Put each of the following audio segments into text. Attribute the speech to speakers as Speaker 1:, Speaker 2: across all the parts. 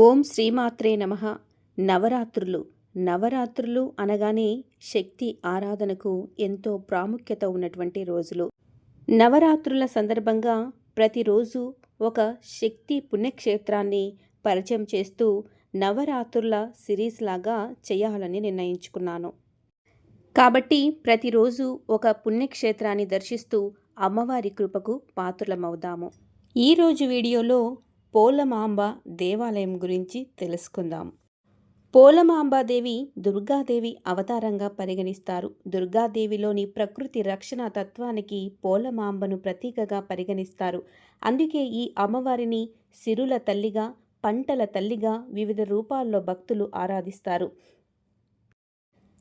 Speaker 1: ఓం శ్రీమాత్రే నమ. నవరాత్రులు. నవరాత్రులు అనగానే శక్తి ఆరాధనకు ఎంతో ప్రాముఖ్యత ఉన్నటువంటి రోజులు. నవరాత్రుల సందర్భంగా ప్రతిరోజు ఒక శక్తి పుణ్యక్షేత్రాన్ని పరిచయం చేస్తూ నవరాత్రుల సిరీస్ లాగా చేయాలని నిర్ణయించుకున్నాను. కాబట్టి ప్రతిరోజు ఒక పుణ్యక్షేత్రాన్ని దర్శిస్తూ అమ్మవారి కృపకు పాత్రలమవుదాము. ఈరోజు వీడియోలో పోలమాంబ దేవాలయం గురించి తెలుసుకుందాం. పోలమాంబాదేవి దుర్గాదేవి అవతారంగా పరిగణిస్తారు. దుర్గాదేవిలోని ప్రకృతి రక్షణ తత్వానికి పోలమాంబను ప్రతీకగా పరిగణిస్తారు. అందుకే ఈ అమ్మవారిని సిరుల తల్లిగా పంటల తల్లిగా వివిధ రూపాల్లో భక్తులు ఆరాధిస్తారు.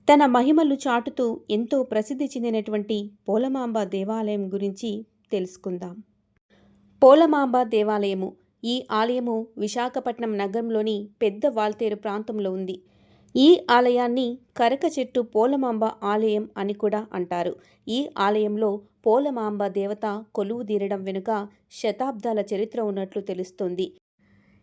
Speaker 1: తన మహిమలు చాటుతూ ఎంతో ప్రసిద్ధి చెందినటువంటి పోలమాంబ దేవాలయం గురించి తెలుసుకుందాం. పోలమాంబ దేవాలయము ఈ ఆలయము విశాఖపట్నం నగరంలోని పెద్ద వాల్తేరు ప్రాంతంలో ఉంది. ఈ ఆలయాన్ని కరక చెట్టు పోలమాంబ ఆలయం అని కూడా అంటారు. ఈ ఆలయంలో పోలమాంబ దేవత కొలువు తీరడం వెనుక శతాబ్దాల చరిత్ర ఉన్నట్లు తెలుస్తుంది.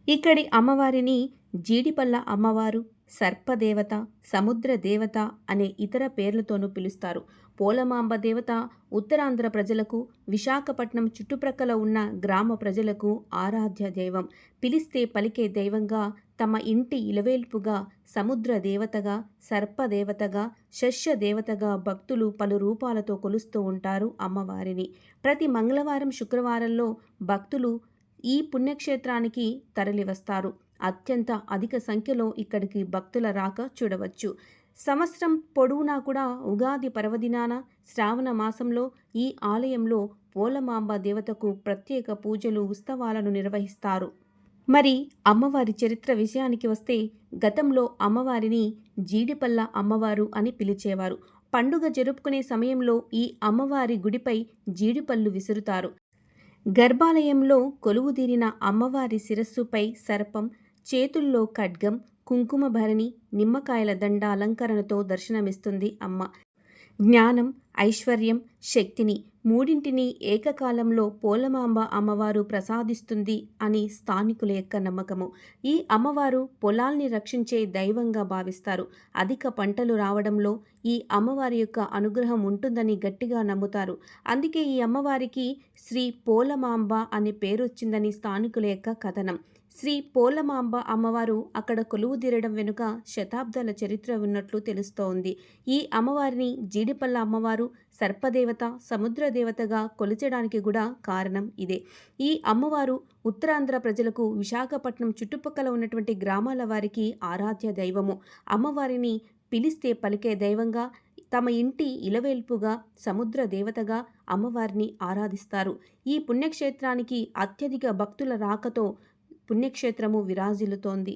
Speaker 1: ఇక్కడి అమ్మవారిని జీడిపల్ల అమ్మవారు సర్పదేవత సముద్ర దేవత అనే ఇతర పేర్లతోనూ పిలుస్తారు. పోలమాంబ దేవత ఉత్తరాంధ్ర ప్రజలకు విశాఖపట్నం చుట్టుప్రక్కల ఉన్న గ్రామ ప్రజలకు ఆరాధ్య దైవం. పిలిస్తే పలికే దైవంగా తమ ఇంటి ఇలవేల్పుగా సముద్ర దేవతగా సర్పదేవతగా శస్య దేవతగా భక్తులు పలు రూపాలతో కొలుస్తూ ఉంటారు అమ్మవారిని. ప్రతి మంగళవారం శుక్రవారంలో భక్తులు ఈ పుణ్యక్షేత్రానికి తరలివస్తారు. అత్యంత అధిక సంఖ్యలో ఇక్కడికి భక్తుల రాక చూడవచ్చు. సంవత్సరం పొడవునా కూడా ఉగాది పర్వదినాన శ్రావణ మాసంలో ఈ ఆలయంలో పోలమాంబ దేవతకు ప్రత్యేక పూజలు ఉత్సవాలను నిర్వహిస్తారు. మరి అమ్మవారి చరిత్ర విషయానికి వస్తే గతంలో అమ్మవారిని జీడిపల్ల అమ్మవారు అని పిలిచేవారు. పండుగ జరుపుకునే సమయంలో ఈ అమ్మవారి గుడిపై జీడిపళ్ళు విసురుతారు. గర్భాలయంలో కొలువుదీరిన అమ్మవారి శిరస్సుపై సర్పం చేతుల్లో ఖడ్గం కుంకుమ భరణి నిమ్మకాయల దండ అలంకరణతో దర్శనమిస్తుంది అమ్మ. జ్ఞానం ఐశ్వర్యం శక్తిని మూడింటిని ఏకకాలంలో పోలమాంబ అమ్మవారు ప్రసాదిస్తుంది అని స్థానికుల యొక్క నమ్మకము. ఈ అమ్మవారు పొలాల్ని రక్షించే దైవంగా భావిస్తారు. అధిక పంటలు రావడంలో ఈ అమ్మవారి యొక్క అనుగ్రహం ఉంటుందని గట్టిగా నమ్ముతారు. అందుకే ఈ అమ్మవారికి శ్రీ పోలమాంబ అనే పేరొచ్చిందని స్థానికుల యొక్క కథనం. శ్రీ పోలమాంబ అమ్మవారు అక్కడ కొలువు తీరడం వెనుక శతాబ్దాల చరిత్ర ఉన్నట్లు తెలుస్తోంది. ఈ అమ్మవారిని జీడిపల్ల అమ్మవారు సర్పదేవత సముద్ర దేవతగా కొలిచడానికి కూడా కారణం ఇదే. ఈ అమ్మవారు ఉత్తరాంధ్ర ప్రజలకు విశాఖపట్నం చుట్టుపక్కల ఉన్నటువంటి గ్రామాల వారికి ఆరాధ్య దైవము. అమ్మవారిని పిలిస్తే పలికే దైవంగా తమ ఇంటి ఇలవేల్పుగా సముద్ర దేవతగా అమ్మవారిని ఆరాధిస్తారు. ఈ పుణ్యక్షేత్రానికి అత్యధిక భక్తుల రాకతో పుణ్యక్షేత్రము విరాజిల్లుతోంది.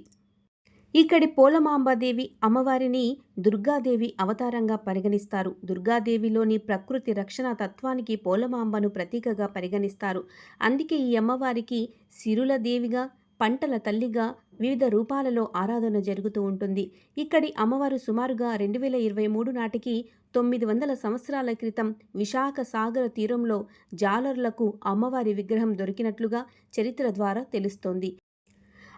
Speaker 1: ఇక్కడి పోలమాంబాదేవి అమ్మవారిని దుర్గాదేవి అవతారంగా పరిగణిస్తారు. దుర్గాదేవిలోని ప్రకృతి రక్షణ తత్వానికి పోలమాంబను ప్రతీకగా పరిగణిస్తారు. అందుకే ఈ అమ్మవారికి సిరుల దేవిగా పంటల తల్లిగా వివిధ రూపాలలో ఆరాధన జరుగుతూ ఉంటుంది. ఇక్కడి అమ్మవారు సుమారుగా రెండు వేల ఇరవై మూడు నాటికి తొమ్మిది వందల సంవత్సరాల క్రితం విశాఖ సాగర తీరంలో జాలర్లకు అమ్మవారి విగ్రహం దొరికినట్లుగా చరిత్ర ద్వారా తెలుస్తోంది.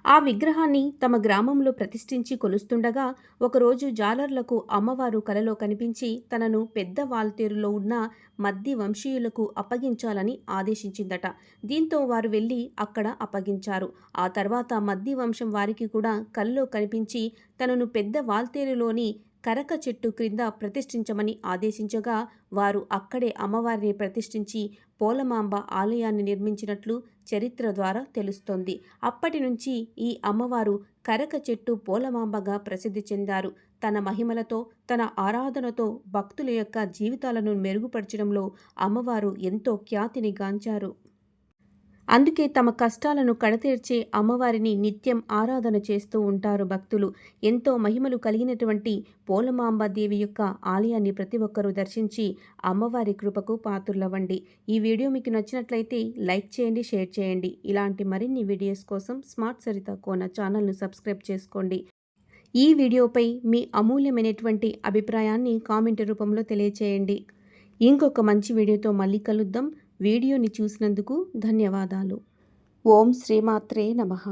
Speaker 1: ఆ విగ్రహాన్ని తమ గ్రామంలో ప్రతిష్ఠించి కొలుస్తుండగా ఒకరోజు జాలర్లకు అమ్మవారు కలలో కనిపించి తనను పెద్ద వాల్తేరులో ఉన్న మద్ది వంశీయులకు అప్పగించాలని ఆదేశించిందట. దీంతో వారు వెళ్ళి అక్కడ అప్పగించారు. ఆ తర్వాత మద్ది వంశం వారికి కూడా కలలో కనిపించి తనను పెద్ద వాల్తేరులోని కరక చెట్టు క్రింద ప్రతిష్ఠించమని ఆదేశించగా వారు అక్కడే అమ్మవారిని ప్రతిష్ఠించి పోలమాంబ ఆలయాన్ని నిర్మించినట్లు చరిత్ర ద్వారా తెలుస్తోంది. అప్పటి నుంచి ఈ అమ్మవారు కరక చెట్టు పోలమాంబగా ప్రసిద్ధి చెందారు. తన మహిమలతో తన ఆరాధనతో భక్తుల యొక్క జీవితాలను మెరుగుపరచడంలో అమ్మవారు ఎంతో ఖ్యాతిని గాంచారు. అందుకే తమ కష్టాలను కడతీర్చే అమ్మవారిని నిత్యం ఆరాధన చేస్తూ ఉంటారు భక్తులు. ఎంతో మహిమలు కలిగినటువంటి పోలమాంబాదేవి యొక్క ఆలయాన్ని ప్రతి ఒక్కరూ దర్శించి అమ్మవారి కృపకు పాత్రులవ్వండి. ఈ వీడియో మీకు నచ్చినట్లయితే లైక్ చేయండి షేర్ చేయండి. ఇలాంటి మరిన్ని వీడియోస్ కోసం స్మార్ట్ సరిత కోన ఛానల్ను సబ్స్క్రైబ్ చేసుకోండి. ఈ వీడియోపై మీ అమూల్యమైనటువంటి అభిప్రాయాన్ని కామెంట్ రూపంలో తెలియచేయండి. ఇంకొక మంచి వీడియోతో మళ్ళీ కలుద్దాం. వీడియోని చూసినందుకు ధన్యవాదాలు. ఓం శ్రీమాత్రే నమః.